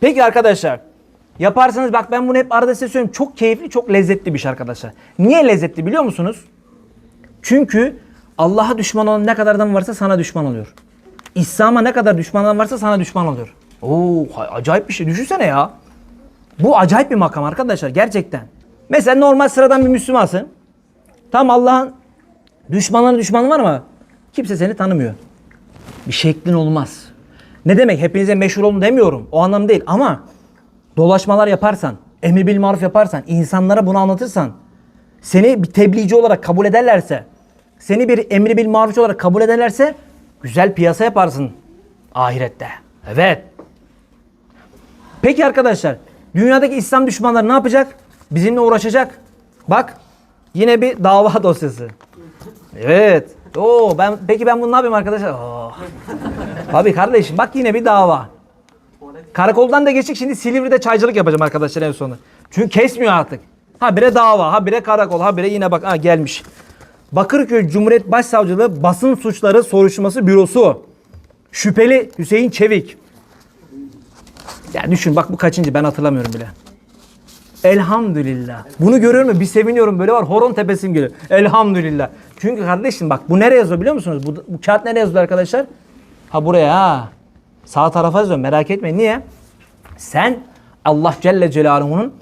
Peki arkadaşlar. Yaparsanız bak ben bunu hep arada size söylüyorum. Çok keyifli, çok lezzetli bir şey arkadaşlar. Niye lezzetli biliyor musunuz? Çünkü Allah'a düşman olan ne kadar adam varsa sana düşman oluyor. İslam'a ne kadar düşman adam varsa sana düşman oluyor. Oo, acayip bir şey. Düşünsene ya. Bu acayip bir makam arkadaşlar gerçekten. Mesela normal sıradan bir Müslümansın. Tam Allah'ın düşmanların düşmanı var ama kimse seni tanımıyor. Bir şeklin olmaz. Ne demek hepinize meşhur olun demiyorum. O anlam değil ama dolaşmalar yaparsan, emri bil maruf yaparsan, insanlara bunu anlatırsan, seni bir tebliğci olarak kabul ederlerse, seni bir emri bil marufçu olarak kabul ederlerse güzel piyasa yaparsın ahirette. Evet. Peki arkadaşlar, dünyadaki İslam düşmanları ne yapacak? Bizimle uğraşacak. Bak, yine bir dava dosyası. Evet. Oo ben peki ben bunu ne yapayım arkadaşlar? Oo. Abi kardeşim bak yine bir dava. Karakoldan da geçtik şimdi Silivri'de çaycılık yapacağım arkadaşlar en sonu. Çünkü kesmiyor artık. Ha bire dava, ha bire karakol, ha bire yine bak ha gelmiş. Bakırköy Cumhuriyet Başsavcılığı Basın Suçları Soruşturması Bürosu. Şüpheli Hüseyin Çevik. Ya düşün bak bu kaçıncı ben hatırlamıyorum bile. Elhamdülillah. Bunu görüyorum ya bir seviniyorum böyle var horon tepesim geliyor. Elhamdülillah. Çünkü kardeşim bak bu nereye yazıyor biliyor musunuz? Bu, bu kağıt nereye yazıyor arkadaşlar? Ha buraya ha. Sağ tarafa yazıyor merak etmeyin. Niye? Sen Allah Celle Celaluhu'nun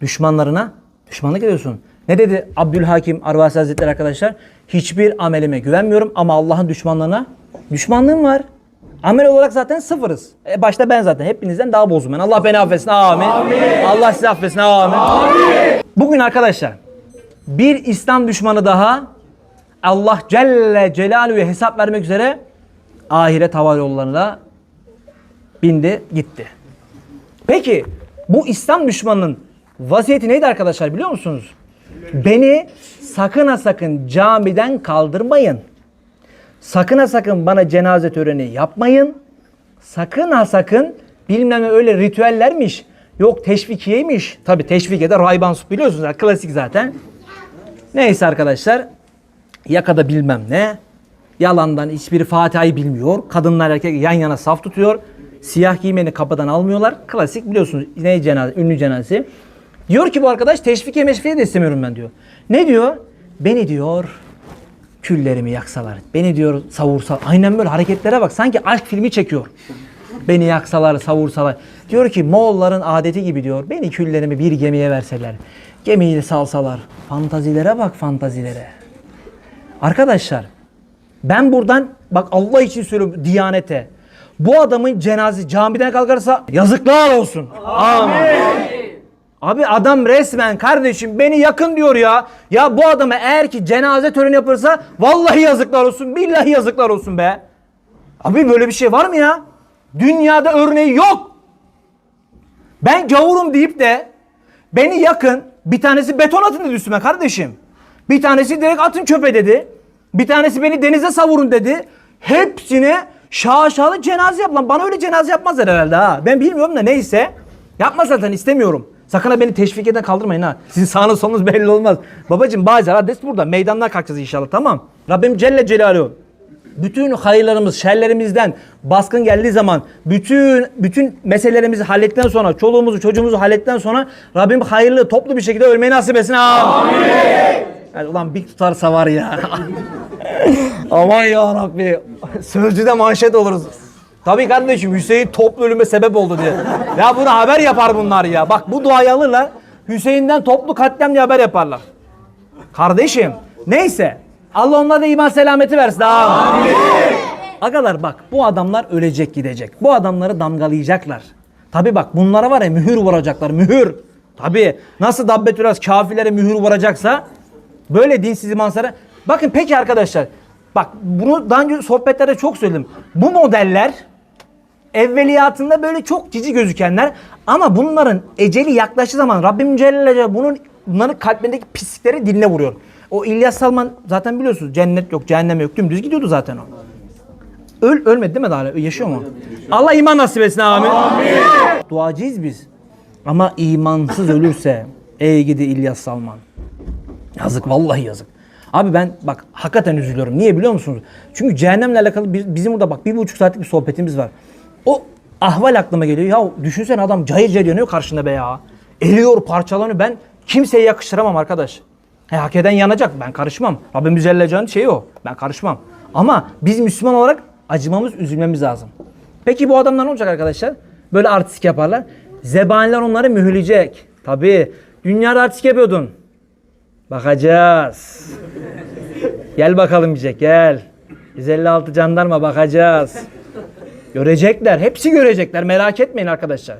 düşmanlarına düşmanlık ediyorsun. Ne dedi Abdülhakim Arvasi Hazretleri arkadaşlar? Hiçbir amelime güvenmiyorum ama Allah'ın düşmanlarına düşmanlığım var. Amel olarak zaten sıfırız. E başta ben zaten hepinizden daha bozum ben. Allah beni affetsin. Amin. Allah sizi affetsin. Amin. Bugün arkadaşlar bir İslam düşmanı daha Allah Celle Celaluhu'ya hesap vermek üzere ahiret hava yollarına bindi gitti. Peki bu İslam düşmanının vaziyeti neydi arkadaşlar biliyor musunuz? Beni sakın ha sakın camiden kaldırmayın. Sakın ha sakın bana cenaze töreni yapmayın. Sakın ha sakın bilmem öyle ritüellermiş. Yok teşvikiyeymiş. Tabi teşvikiyede rayban su biliyorsunuz ya, klasik zaten. Neyse arkadaşlar. Yakada bilmem ne. Yalandan hiçbiri Fatiha'yı bilmiyor. Kadınlar erkek yan yana saf tutuyor. Siyah giymeni kapıdan almıyorlar. Klasik biliyorsunuz ne cenaze, ünlü cenazesi. Diyor ki bu arkadaş teşvikiye meşvikiye de istemiyorum ben diyor. Ne diyor? Beni diyor küllerimi yaksalar. Beni diyor savursalar. Aynen böyle hareketlere bak. Sanki aşk filmi çekiyor. Beni yaksalar, savursalar. Diyor ki Moğolların adeti gibi diyor. Beni küllerimi bir gemiye verseler. Gemiyi salsalar. Fantazilere bak fantazilere. Arkadaşlar ben buradan bak Allah için söylüyorum Diyanete. Bu adamın cenaze camiden kalkarsa yazıklar olsun. Amin. Abi adam resmen kardeşim beni yakın diyor ya. Ya bu adama eğer ki cenaze töreni yapılırsa vallahi yazıklar olsun. Billahi yazıklar olsun be. Abi böyle bir şey var mı ya? Dünyada örneği yok. Ben gavurum deyip de beni yakın bir tanesi beton atın dedi üstüme kardeşim. Bir tanesi direkt atın çöpe dedi. Bir tanesi beni denize savurun dedi. Hepsine şaşalı cenaze yap lan. Bana öyle cenaze yapmazlar herhalde ha. Ben bilmiyorum da neyse. Yapma zaten istemiyorum. Sakın ha beni teşvik eden kaldırmayın ha. Sizin sağınız solunuz belli olmaz. Babacım Bağcar adres burada. Meydandan kalkacağız inşallah tamam. Rabbim Celle Celaluhu bütün hayırlarımız, şerlerimizden baskın geldiği zaman bütün bütün meselelerimizi hallettikten sonra, çoluğumuzu, çocuğumuzu hallettikten sonra Rabbim hayırlı, toplu bir şekilde ölmeyi nasip etsin. Amin. Yani ulan bir tutarsa var ya. Aman ya Rabbi. Sözcüde manşet oluruz. Tabii kardeşim Hüseyin toplu ölüme sebep oldu diye. Ya bunu haber yapar bunlar ya. Bak bu duayı alırlar. Hüseyin'den toplu katliam diye haber yaparlar. Kardeşim neyse. Allah onlara da iman selameti versin. Amin. Agalar bak bu adamlar ölecek gidecek. Bu adamları damgalayacaklar. Tabi bak bunlara var ya mühür vuracaklar mühür. Tabi nasıl dabbetüraz kafirlere mühür vuracaksa böyle dinsiz imanslara. Bakın peki arkadaşlar bak bunu daha önce sohbetlerde çok söyledim. Bu modeller evveliyatında böyle çok cici gözükenler ama bunların eceli yaklaştığı zaman Rabbim Celle Celaluhu bunun bunların kalplerindeki pislikleri diline vuruyor. O İlyas Salman zaten biliyorsunuz cennet yok, cehennem yok. Dümdüz gidiyordu zaten o. Öl, ölmedi değil mi daha? Yaşıyor mu? Allah iman nasip etsin amin. Duacıyız biz. Ama imansız ölürse ey gidi İlyas Salman. Yazık vallahi yazık. Abi ben bak hakikaten üzülüyorum. Niye biliyor musunuz? Çünkü cehennemle alakalı biz- bizim burada bak bir buçuk saatlik bir sohbetimiz var. O ahval aklıma geliyor. Ya düşünsene adam cayır cayır yanıyor karşında be ya. Eriyor, parçalanıyor. Ben kimseye yakıştıramam arkadaş. He, hak eden yanacak. Ben karışmam. Rabbim Celle Celle'nin şeyi o. Ben karışmam. Ama biz Müslüman olarak acımamız, üzülmemiz lazım. Peki bu adamlar ne olacak arkadaşlar? Böyle artistik yaparlar. Zebaniler onları mühürleyecek. Tabii. Dünyada artistik yapıyordun. Bakacağız. Gel bakalım diyecek gel. 156 jandarma bakacağız. Görecekler. Hepsi görecekler. Merak etmeyin arkadaşlar.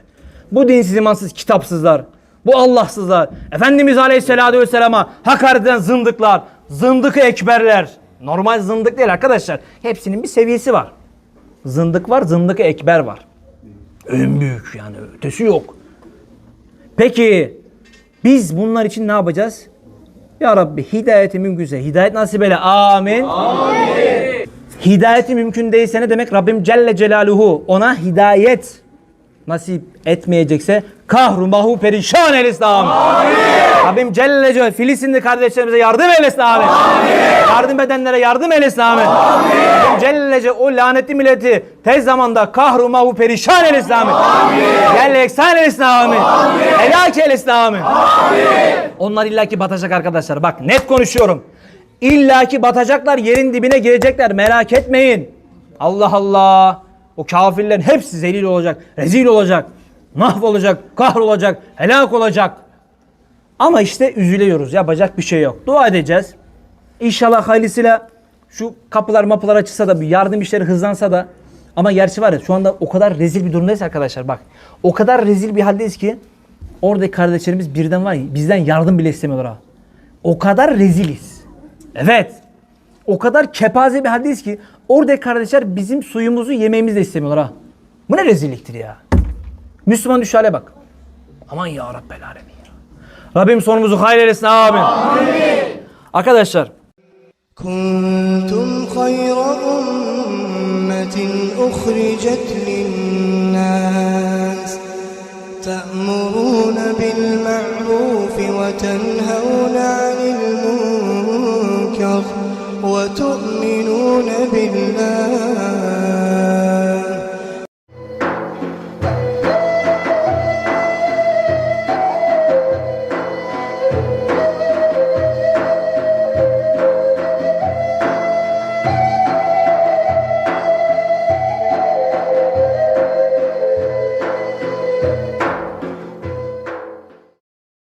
Bu dinsiz imansız kitapsızlar. Bu Allahsızlar. Efendimiz Aleyhisselatü Vesselam'a hakaret eden zındıklar. Zındıkı ekberler. Normal zındık değil arkadaşlar. Hepsinin bir seviyesi var. Zındık var, zındıkı ekber var. En büyük yani ötesi yok. Peki biz bunlar için ne yapacağız? Ya Rabbi hidayeti mümkünse hidayet nasip eyle. Amin. Hidayeti mümkün değilse ne demek? Rabbim Celle Celaluhu ona hidayet nasip etmeyecekse kahru mahu perişan eylesin amin. Rabbim Celle Celaluhu Filistinli kardeşlerimize yardım eylesin amin. Yardım edenlere yardım eylesin amin. Rabbim Celle Celaluhu o lanetli milleti tez zamanda kahru mahu perişan eylesin amin. Yerle eksan eylesin amin. Helak eylesin amin. Onlar illaki batacak arkadaşlar. Bak net konuşuyorum. İllaki batacaklar, yerin dibine girecekler. Merak etmeyin. Allah Allah. O kafirlerin hepsi zelil olacak, rezil olacak, mahvolacak, kahrolacak, helak olacak. Ama işte üzülüyoruz. Yapacak bir şey yok. Dua edeceğiz. İnşallah hayırlısıyla şu kapılar mapılar açılsa da bir yardım işleri hızlansa da ama gerçi var ya şu anda o kadar rezil bir durumdayız arkadaşlar bak. O kadar rezil bir haldeyiz ki oradaki kardeşlerimiz birden var ya bizden yardım bile istemiyorlar ha. O kadar reziliz. Evet. O kadar kepaze bir hadis ki orada kardeşler bizim suyumuzu yememizi de istemiyorlar ha. Bu ne rezilliktir ya. Müslüman düşü hale bak. Aman ya Rabbel Alemin. Rabbim sonumuzu hayır eylesin. Amin. Arkadaşlar. Kuntum hayra ummetin uhricet linnas. Te'muruna bil ma'rufi ve tenhevna وتؤمنون بالله.